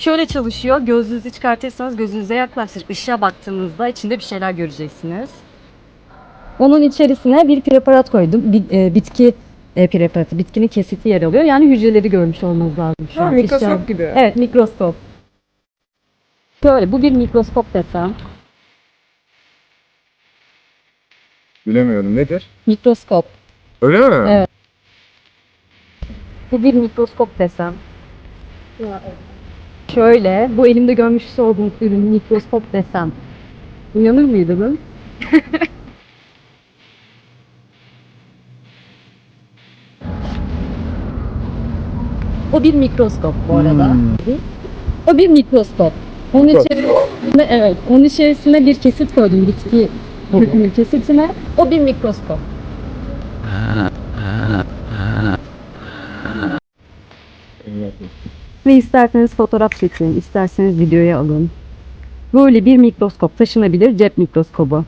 Şöyle çalışıyor. Gözünüzü çıkartırsanız gözünüze yaklaştırıp ışığa baktığınızda içinde bir şeyler göreceksiniz. Onun içerisine bir preparat koydum. Bir, e, bitki e, preparatı. Bitkinin kesiti yer alıyor. Yani hücreleri görmüş olmanız lazım şu Ha, an. mikroskop Işığa- gibi. Evet mikroskop. Şöyle bu bir mikroskop desem. Bilemiyorum nedir? Mikroskop. Öyle mi? Evet. Bu bir mikroskop desem. Şöyle, bu elimde görmüş olduğunuz ürün mikroskop desem. Uyanır mıydınız? o bir mikroskop bu arada. Hmm. O bir mikroskop. Onun içerisinde evet, onun içerisine bir kesit koydum bitki kökünün kesitine. O bir mikroskop. Ve isterseniz fotoğraf çekin, isterseniz videoya alın. Böyle bir mikroskop taşınabilir cep mikroskobu.